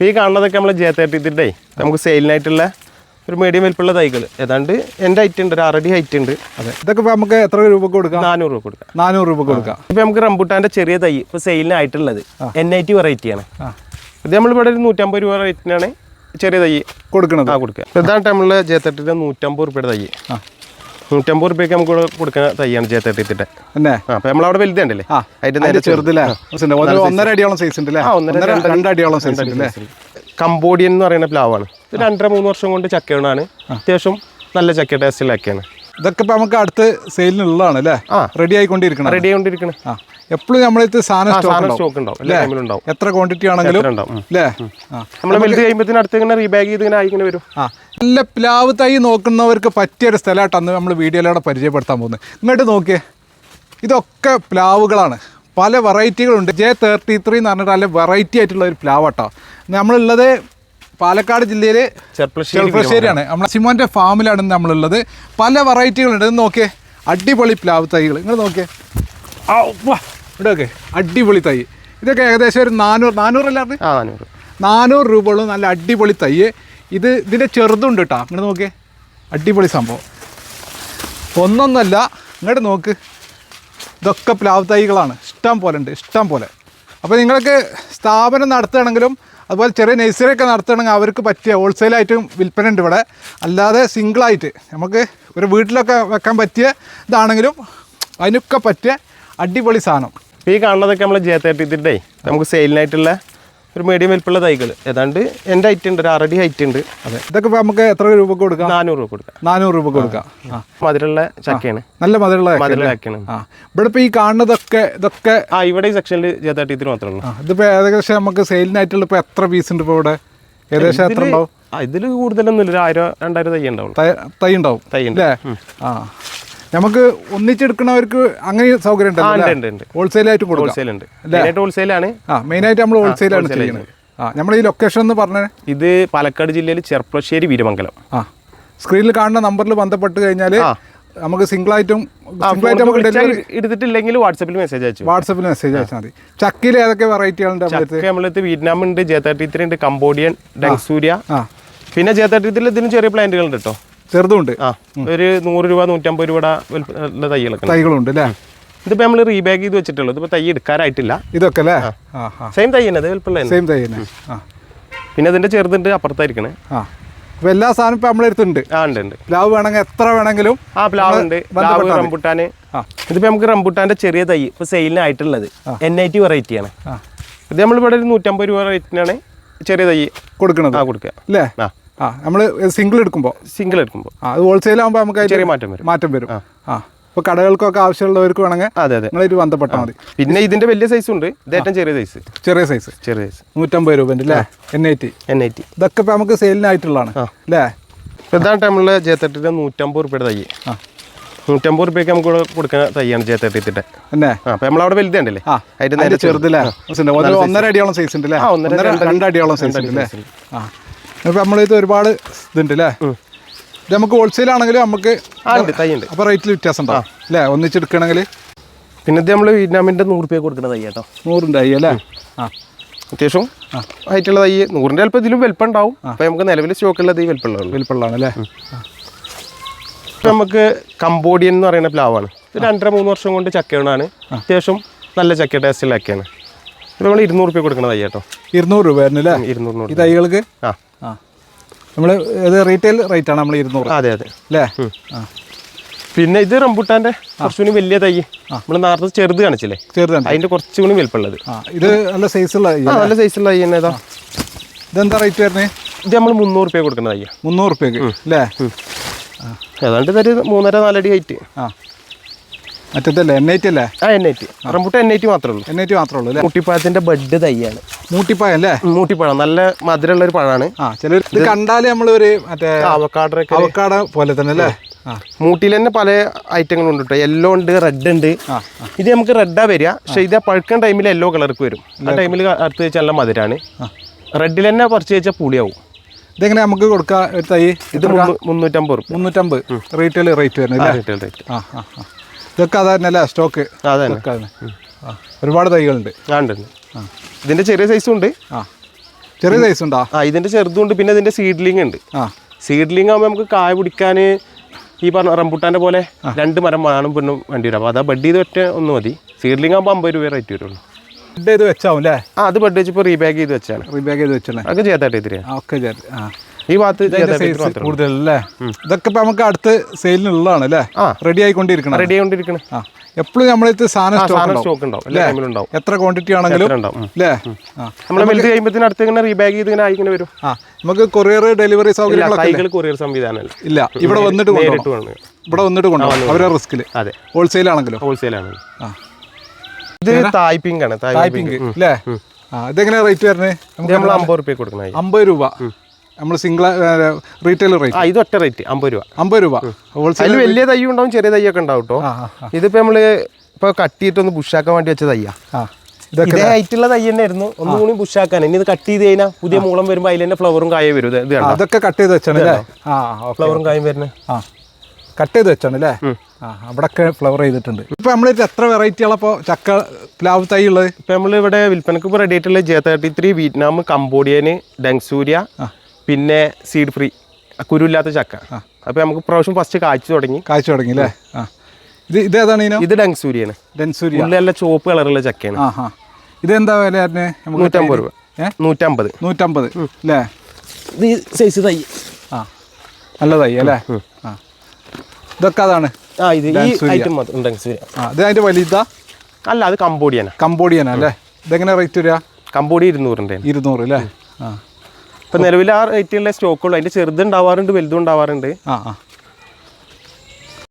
ഈ കാണുന്നതൊക്കെ നമ്മൾ ജെ തേർട്ടിത്തിന്റെ നമുക്ക് സെയിലിനായിട്ടുള്ള ഒരു മീഡിയം വലിപ്പുള്ള തൈകൾ ഏതാണ്ട് എന്റെ ഹൈറ്റ് ഉണ്ട് ഒരു ആറടി ഹൈറ്റ് ഉണ്ട്. അതെ. ഇതൊക്കെ നമുക്ക് എത്ര രൂപ കൊടുക്കാം? നാനൂറ് രൂപ കൊടുക്കാം. നാനൂറ് രൂപ കൊടുക്കാം. ഇപ്പം നമുക്ക് റംബുട്ടാന്റെ ചെറിയ തൈ ഇപ്പോൾ സെയിലിനായിട്ടുള്ളത് എൻ ഐ ടി വെറൈറ്റിയാണ് ഇത് നമ്മളിവിടെ ഒരു നൂറ്റമ്പത് രൂപ റേറ്റിനാണ് ചെറിയ തൈ കൊടുക്കണത്. ആ കൊടുക്കുക. ഇതാണ് നമ്മൾ ജെ തേർട്ടിന്റെ നൂറ്റമ്പത് രൂപയുടെ തൈ. ആ. നൂറ്റമ്പത് റുപ്യക്ക് നമുക്ക് കൊടുക്കാൻ കൊടുക്കുന്ന ചേത്തെത്തിട്ട് ജെ തന്നെ അപ്പം നമ്മളവിടെ വലുതുണ്ടല്ലേ അതിന്റെ നേരെ ചെറുതില്ലേ ഒന്നര അടിയോളം സൈസ് ഉണ്ട് ഒന്നര, രണ്ടടിയോളം സൈസ് ഉണ്ട് കംബോഡിയൻ എന്ന് പറയുന്ന പ്ലാവാണ് ഇത് രണ്ടര മൂന്ന് വർഷം കൊണ്ട് ചക്കയാണ് അത്യാവശ്യം നല്ല ചക്ക ടേസ്റ്റിലാക്കിയാണ് ഇതൊക്കെ ഇപ്പൊ നമുക്ക് അടുത്ത് സെയിലിനുള്ളതാണ് അല്ലേ. റെഡി ആയിക്കൊണ്ടിരിക്കണം റെഡി ആയിക്കൊണ്ടിരിക്കണം. എപ്പോഴും നമ്മളത് സാധനം സ്റ്റോക്ക് ഉണ്ടാവും. എത്ര ക്വാണ്ടിറ്റി ആണെങ്കിലും അല്ലേ? നമ്മൾ വലുത് കഴിയുമ്പോഴത്തേന് അടുത്ത് ഇങ്ങനെ റീബാഗ് ചെയ്ത് ഇങ്ങനെ ആയി ഇങ്ങനെ വരും. നല്ല പ്ലാവ് തൈ നോക്കുന്നവർക്ക് പറ്റിയൊരു സ്ഥലമായിട്ട് അന്ന് നമ്മൾ വീഡിയോയിലൂടെ പരിചയപ്പെടുത്താൻ പോകുന്നത്. ഇങ്ങോട്ട് നോക്കിയേ. ഇതൊക്കെ പ്ലാവുകളാണ്. പല വെറൈറ്റികളുണ്ട്. ജെ തേർട്ടി ത്രീ എന്ന് പറഞ്ഞിട്ട് നല്ല വെറൈറ്റി ആയിട്ടുള്ള ഒരു പ്ലാവ് കേട്ടോ നമ്മളുള്ളത് പാലക്കാട് ജില്ലയിൽ ചെർപ്പശ്ശേരിയാണ് ചെറുപ്പശ്ശേരിയാണ് നമ്മൾ സിമോന്റെ ഫാമിലാണ് നമ്മളുള്ളത്. പല വെറൈറ്റികളുണ്ട്. ഇത് നോക്കിയേ. അടിപൊളി പ്ലാവ് തൈകൾ നിങ്ങൾ നോക്കിയേ. ആ ഇവിടെ ഓക്കെ അടിപൊളി തൈ. ഇതൊക്കെ ഏകദേശം ഒരു നാനൂറ് നാനൂറ് അല്ലാതെ നാനൂറ്. നാനൂറ് രൂപ ഉള്ളൂ. നല്ല അടിപൊളി തൈ. ഇത് ഇതിന്റെ ചെറുതുണ്ട് കേട്ടോ ഇങ്ങോട്ട് നോക്കിയേ. അടിപൊളി സംഭവം. ഒന്നൊന്നല്ല ഇങ്ങോട്ട് നോക്ക്. ഇതൊക്കെ പ്ലാവ് തൈകളാണ് ഇഷ്ടം പോലെ ഉണ്ട് ഇഷ്ടം പോലെ. അപ്പോൾ നിങ്ങൾക്ക് സ്ഥാപനം നടത്തുകയാണെങ്കിലും അതുപോലെ ചെറിയ നഴ്സറി ഒക്കെ നടത്തുകയാണെങ്കിൽ അവർക്ക് പറ്റിയ ഹോൾസെയിലായിട്ടും വിൽപ്പന ഉണ്ട് ഇവിടെ. അല്ലാതെ സിംഗിളായിട്ട് നമുക്ക് ഒരു വീട്ടിലൊക്കെ വെക്കാൻ പറ്റിയ ഇതാണെങ്കിലും അതിനൊക്കെ പറ്റിയ അടിപൊളി സാധനം. ഈ കാണുന്നതൊക്കെ നമ്മൾ ജെ നമുക്ക് സെയിലിനായിട്ടുള്ള ഒരു മീഡിയം വലിപ്പുള്ള തൈകൾ ഏതാണ്ട് എന്റെ ഹൈറ്റ് ഉണ്ട് ഒരു ആറടി ഹൈറ്റ് ഉണ്ട്. അതെ. ഇതൊക്കെ നമുക്ക് എത്ര രൂപ കൊടുക്കാം? നാനൂറ് രൂപ കൊടുക്കാം. നാനൂറ് രൂപ കൊടുക്കാം. മധുരമുള്ള ചക്കയാണ്. നല്ല മധുരമുള്ള മധുരമുള്ള ചക്കയാണ്. ആ. ഇവിടെ ഇപ്പോൾ ഈ കാണുന്നതൊക്കെ ഇതൊക്കെ ആ ഇവിടെ ഈ സെക്ഷനിൽ ജെ ഇതിന് മാത്രമേ ഉള്ളൂ. ഇതിപ്പോൾ ഏകദേശം നമുക്ക് സെയിലിനായിട്ടുള്ള ഇപ്പോൾ എത്ര പീസ് ഉണ്ട് ഇപ്പോൾ ഇവിടെ? ഏകദേശം എത്ര ഉണ്ടാവും? ഇതിൽ കൂടുതലൊന്നുമില്ല. ഒരു ആയിരം രണ്ടായിരം തൈ ഉണ്ടാവും തൈ- ഉണ്ടാവും. തൈ ഉണ്ട്. ആ. നമുക്ക് ഒന്നിച്ചെടുക്കുന്നവർക്ക് അങ്ങനെ സൗകര്യം ഉണ്ടല്ലോ ഉണ്ട് ഹോൾസെയിലായിട്ട് കൊടുക്കാം. ഹോൾസെയിൽ ഹോൾസെയിലാണ് ആ മെയിൻ ആയിട്ട് നമ്മൾ ഹോൾസെയിലാണ് ചെയ്യുന്നത്. ആ നമ്മൾ ഈ ലൊക്കേഷൻ എന്ന് പറഞ്ഞത് ഇത് പാലക്കാട് ജില്ലയിൽ ചെർപ്പശ്ശേരി വീരമംഗലം. ആ സ്ക്രീനിൽ കാണുന്ന നമ്പറിൽ ബന്ധപ്പെട്ട് കഴിഞ്ഞാൽ നമുക്ക് സിംഗിൾ ആയിട്ടും സിംഗിൾ ആയിട്ട് നമുക്ക് ഡെലിവറി എടുത്തിട്ടില്ലെങ്കിൽ വാട്സപ്പിൽ മെസ്സേജ് അയച്ചു. വാട്സപ്പിൽ മെസ്സേജ് അയച്ചാൽ മതി. ചക്കിൽ ഏതൊക്കെ വെറൈറ്റികളുണ്ട് നമ്മളടുത്ത് വിയറ്റ്നാം ഉണ്ട് ജെ തേർട്ടി ത്രീ ഉണ്ട് കംബോഡിയൻ ഡെങ്സൂര്യ. ആ. പിന്നെ ജെ തേർട്ടി ത്രീ ഇതിന് ചെറിയ പ്ലാന്റുകൾ ഉണ്ട് കേട്ടോ. ചെറുതുണ്ട്. ആ ഒരു നൂറ് രൂപ നൂറ്റമ്പത് രൂപയുടെ വലിപ്പമുള്ള തൈകളൊക്കെ. തൈകളുണ്ട് അല്ലേ? ഇതിപ്പോ നമ്മൾ റീബാഗ് ചെയ്ത് വെച്ചിട്ടുള്ളൂ. ഇതിപ്പോ തൈ എടുക്കാനായിട്ടില്ല. ഇതൊക്കെ അല്ലേ? സെയിം തൈ തന്നെ വലിപ്പമുള്ള. സെയിം തൈ തന്നെ. പിന്നെ അതിന്റെ ചെറുതുണ്ട് അപ്പുറത്തായിരിക്കണേ. ആ. അപ്പോൾ എല്ലാ സാധനം ഇപ്പൊ നമ്മളെ അടുത്തുണ്ട്. ആ ഉണ്ട് ഉണ്ട്. പ്ലാവ് വേണമെങ്കിൽ എത്ര വേണമെങ്കിലും ആ പ്ലാവ് ഉണ്ട്. പ്ലാവ്. റംബുട്ടാന്. ഇതിപ്പോ നമുക്ക് റംബുട്ടാന്റെ ചെറിയ തൈ ഇപ്പൊ സെയിലിനായിട്ടുള്ളത് എൻ ഐ ടി വെറൈറ്റി ആണ്. ഇത് നമ്മളിവിടെ ഒരു നൂറ്റമ്പത് രൂപ റേറ്റിനാണ് ചെറിയ തൈ കൊടുക്കണത്. ആ കൊടുക്കുക. അല്ലേ? ആ. ആ നമ്മൾ സിംഗിൾ എടുക്കുമ്പോൾ സിംഗിൾ എടുക്കുമ്പോൾ ആ അത് ഹോൾസെയിൽ ആകുമ്പോൾ നമുക്ക് ചെറിയ മാറ്റം വരും. മാറ്റം വരും. ആ. ഇപ്പോൾ കടകൾക്കൊക്കെ ആവശ്യമുള്ളവർക്ക് വേണമെങ്കിൽ അതെ അതെ. നിങ്ങളായിട്ട് ബന്ധപ്പെട്ടാൽ മതി. പിന്നെ ഇതിന്റെ വലിയ സൈസ് ഉണ്ട്. ഇത് ഏറ്റവും ചെറിയ സൈസ് ചെറിയ സൈസ് ചെറിയ സൈസ് നൂറ്റമ്പത് രൂപ അല്ലേ? N I T N I T ഇതൊക്കെ ഇപ്പോൾ നമുക്ക് സെയിലിനായിട്ടുള്ളതാണ് അല്ലേ? ഇതാണ് ടൈമിലുള്ള ജെ തേർട്ടിയുടെ നൂറ്റമ്പത് റുപ്യയുടെ തൈ ആ. നൂറ്റമ്പത് റുപ്യക്ക് നമുക്ക് ഇവിടെ കൊടുക്കുന്ന തൈയാണ് ജെ തേർട്ടിയുടെ തന്നെ? അപ്പം നമ്മളവിടെ വലുതുണ്ടല്ലേ നേരെ ചെറുതല്ലേ ഒന്നര അടിയോളം സൈസ് ഉണ്ട് അല്ലേ? ഒന്നര, ഒന്നര രണ്ടടി. രണ്ടടിയോളം സൈസ് ഉണ്ട് അല്ലേ? ആ. ഇപ്പം നമ്മളിത് ഒരുപാട് ഇതുണ്ട് അല്ലേ ഇത് നമുക്ക് ഹോൾസെയിൽ ആണെങ്കിലും നമുക്ക് അപ്പൊ അപ്പോൾ റേറ്റിൽ വ്യത്യാസം ഉണ്ടാവും അല്ലേ? ഒന്നിച്ചെടുക്കണമെങ്കിൽ പിന്നെ ഇത് നമ്മൾ വിയറ്റ്നാമിന്റെ നൂറ് രൂപ കൊടുക്കുന്ന തൈ കേട്ടോ. തൈ അല്ലേ? ആ. അത്യാവശ്യം ഹൈറ്റുള്ള തൈ. നൂറിന്റെ അല്പം ഇതിലും വലിപ്പം ഉണ്ടാവും അപ്പോൾ നമുക്ക് നിലവിൽ സ്റ്റോക്ക് ഉള്ളത് വലിപ്പമുള്ള വലിപ്പമുള്ളതാണ്. അല്ലേ? ഇപ്പം നമുക്ക് കമ്പോഡിയൻ എന്ന് പറയുന്ന പ്ലാവാണ്. ഇത് രണ്ടര മൂന്ന് വർഷം കൊണ്ട് ചക്കയാണ് അത്യാവശ്യം നല്ല ചക്ക ടേസ്റ്റിലൊക്കെയാണ് നമ്മൾ ഇരുന്നൂറ് രൂപ കൊടുക്കുന്ന തൈ കേട്ടോ. ഇരുന്നൂറ് രൂപ ഇരുന്നൂറ് ഈ തൈകൾക്ക്? ആ. നമ്മൾ ഇത് റീറ്റെയിൽ റേറ്റ് ആണ് നമ്മൾ ഇരുന്നൂറ്. അതെ അതെ. അല്ലേ ആ. പിന്നെ ഇത് റംബുട്ടാന്റെ കുറച്ചുകൂടി വലിയ തൈ. നമ്മൾ നേരത്തെ ചെറുത് കാണിച്ചില്ലേ? ചെറുതാണ് അതിന്റെ കുറച്ചുകൂടി വലിപ്പമുള്ളത്. ഇത് നല്ല സൈസുള്ള ഉള്ള നല്ല സൈസുള്ള തൈ തന്നെ ഇതാ. ഇതെന്താ റേറ്റ് വരുന്നത് ഇത് നമ്മൾ മുന്നൂറ് രൂപ കൊടുക്കുന്ന തയ്യ മുന്നൂറ് രൂപയ്ക്ക് അല്ലേ ഏതാണ്ട് ഇതൊരു മൂന്നര നാലടി ഹൈറ്റ് ആ. മറ്റേതല്ലേ എൻ ഐ ടി അല്ലേ? ആ N I T rambutan N I T മാത്രമേ ഉള്ളൂ. എൻ ഐ ടി മാത്രമേ ഉള്ളൂ അല്ലേ? മുട്ടിപ്പഴത്തിന്റെ ബഡ് തൈയാണ് മൂട്ടിപ്പായ അല്ലേ? മൂട്ടിപ്പഴം നല്ല മധുരമുള്ള ഒരു പഴമാണ്. ആ ചിലർ ഇത് കണ്ടാലേ നമ്മൾ ഒരു മറ്റേ അവക്കാടറൊക്കെ അവക്കാട പോലെ തന്നെ അല്ലേ? മൂട്ടിയിൽ തന്നെ പല ഐറ്റങ്ങളും ഉണ്ട് കേട്ടോ യെല്ലോ ഉണ്ട് റെഡ് ഉണ്ട്. ഇത് നമുക്ക് റെഡാ വരിക. പക്ഷെ ഇത് പഴുക്കുന്ന ടൈമിൽ യെല്ലോ കളർക്ക് വരും. ആ ടൈമിൽ അടുത്ത് വെച്ചാൽ നല്ല മധുരമാണ് റെഡിൽ തന്നെ പറിച്ചു വെച്ചാൽ പുളിയാവും. ഇതെങ്ങനെ നമുക്ക് കൊടുക്കാം? ഒരു തൈ ഇത് മുന്നൂ- മുന്നൂറ്റമ്പത് മുന്നൂറ്റമ്പത്. റീറ്റെയിൽ റേറ്റ് വരുന്നത് റീറ്റെയിൽ റേറ്റ് ആ ആ. ഇതൊക്കെ അത് അല്ലേ സ്റ്റോക്ക് അതെ ഇതൊക്കെ ആ ഒരുപാട് തൈകളുണ്ട്. ആ. ഉണ്ട് ഉണ്ട്. ഇതിന്റെ ചെറിയ സൈസും ഉണ്ട്. ആ. ചെറിയ സൈസ് ഉണ്ടോ? ആ ഇതിന്റെ ചെറുതുണ്ട് പിന്നെ ഇതിന്റെ സീഡ്ലിംഗ് ഉണ്ട്. ആ. സീഡ്ലിംഗ് ആകുമ്പോൾ നമുക്ക് കായ പിടിക്കാൻ ഈ പറഞ്ഞ റംബുട്ടാന്റെ പോലെ രണ്ട് മരം വേണം പിന്നെ വേണ്ടി വരും. അപ്പോൾ അതാ ബഡ് ചെയ്ത് ഒറ്റ ഒന്ന് മതി. സീഡ്ലിംഗ് ആകുമ്പോൾ അമ്പത് രൂപ റേറ്റ് വരുള്ളൂ. ബഡ് ചെയ്ത് വെച്ചാവും അല്ലേ ആ അത് ബഡ് വെച്ചിപ്പോൾ റീബാക്ക് ചെയ്ത് വെച്ചാണ്. റീബാക്ക് ചെയ്ത് വെച്ചല്ലേ അതൊക്കെ ചേത്താട്ടെ ഇതിരി ആ ഓക്കെ ചേർത്ത് ആ. ഈ ഭാഗത്ത് കൂടുതലല്ലേ? ഇതൊക്കെ ഇപ്പൊ നമുക്ക് അടുത്ത് സെയിലിനുള്ളതാണ് അല്ലേ. റെഡി ആയിക്കൊണ്ടിരിക്കണം റെഡി ആയിക്കൊണ്ടിരിക്കണം. എപ്പോഴും നമ്മളെ സാധനം സ്റ്റോക്ക് ഉണ്ടാവും. എത്ര ക്വാണ്ടിറ്റി ആണെങ്കിലും. അല്ലേ? നമ്മൾ വലുത് കഴിയുമ്പോഴത്തേന് അടുത്ത് ഇങ്ങനെ റീബാഗ് ചെയ്ത് ഇങ്ങനെ ആയിങ്ങനെ വരും. ആ. നമുക്ക് കൊറിയർ ഡെലിവറി സൗകര്യം കൊറിയർ സംവിധാനമല്ല. ഇല്ല. ഇവിടെ വന്നിട്ട് കൊണ്ടുപോകണം. ഇവിടെ വന്നിട്ട് കൊണ്ടുപോകണം. അവരുടെ റിസ്കിൽ അതെ. ഹോൾസെയിൽ ആണെങ്കിലും? ഹോൾസെയിലാണ് ആ. ഇത് തായ് പിങ്ക് ആണ്. തായ് ടൈപ്പിംഗ് പിങ്ക് അല്ലേ? ആ. ഇതെങ്ങനെ റേറ്റ് വരുന്നത്? നമ്മൾ അമ്പത് രൂപ കൊടുക്കണം അമ്പത് രൂപ. നമ്മൾ സിംഗിൾ റീറ്റെയിൽ റേറ്റ്. ആ ഇത് ഒറ്റ റേറ്റ് അമ്പത് രൂപ. അമ്പത് രൂപ. അതിൽ വലിയ തൈ ഉണ്ടാവും ചെറിയ തൈയൊക്കെ ഉണ്ടാവും കേട്ടോ ഇതിപ്പോൾ നമ്മൾ ഇപ്പോൾ കട്ടിയിട്ടൊന്ന് പുഷാക്കാൻ വേണ്ടി വെച്ച തയ്യാ. ഇതേ ഹൈറ്റുള്ള തൈ തന്നെയായിരുന്നു ഒന്നും കൂടി ബുഷാക്കാൻ ഇനി ഇത് കട്ട് ചെയ്ത് കഴിഞ്ഞാൽ പുതിയ മൂളം വരുമ്പോൾ അതിൽ തന്നെ ഫ്ലവറും കായ വരും. ഇത് അതൊക്കെ കട്ട് ചെയ്ത് വെച്ചാണ് അല്ലേ? ആ ഓക്കെ ഫ്ലവറും കായും വരുന്നത് ആ കട്ട് ചെയ്ത് വെച്ചാണ് അല്ലേ? ആ അവിടെയൊക്കെ ഫ്ലവർ ചെയ്തിട്ടുണ്ട്. ഇപ്പൊ നമ്മൾ എത്ര വെറൈറ്റികളപ്പോ ചക്ക പ്ലാവ് തൈ ഉള്ളത്? ഇപ്പൊ നമ്മൾ ഇവിടെ വിൽപ്പനക്ക് റെഡി ആയിട്ടുള്ള ജെ തേർട്ടി ത്രീ വിയറ്റ്നാം കംബോഡിയന് ഡെങ്സൂര്യ പിന്നെ സീഡ് ഫ്രീ കുരുല്ലാത്ത ചക്ക. അപ്പൊ നമുക്ക് പ്രാവശ്യം ഫസ്റ്റ് കാഴ്ച തുടങ്ങി. കാഴ്ച തുടങ്ങി അല്ലേ ഇത് ഇത് ഇതേതാണ് ഇനോ? ഇത് ഡെങ്സൂരിയാണ് ഡെൻസൂരിയ. ഉള്ളിലുള്ള ചുവപ്പ് കളറുള്ള ചക്കയാണ്. ഇത് എന്താ വില നൂറ്റമ്പത് രൂപ. നൂറ്റമ്പത്. നൂറ്റമ്പത്. അല്ലേ ഇത് സൈസ് തൈ. ആ. നല്ല തൈ അല്ലേ ആ. ഇതൊക്കെ അതാണ് ആ ഇത് ഈ ഐറ്റം മാത്രം ഡെങ്സൂര്യ ആ ഇത് അതിന്റെ വലുതാ? അല്ല അത് കമ്പോഡിയാണ് കമ്പോഡിയാണ് അല്ലേ ഇതെങ്ങനെ റേറ്റ് വരിക? കമ്പോഡി ഇരുന്നൂറിന്റെ ഇരുന്നൂറ് അല്ലേ ആ. ഇപ്പൊ നിലവിൽ ആ റേറ്റിലുള്ള സ്റ്റോക്കുള്ളൂ അതിന്റെ ചെറുതുണ്ടാവാറുണ്ട് വലുതും ഉണ്ടാവാറുണ്ട്. ആ.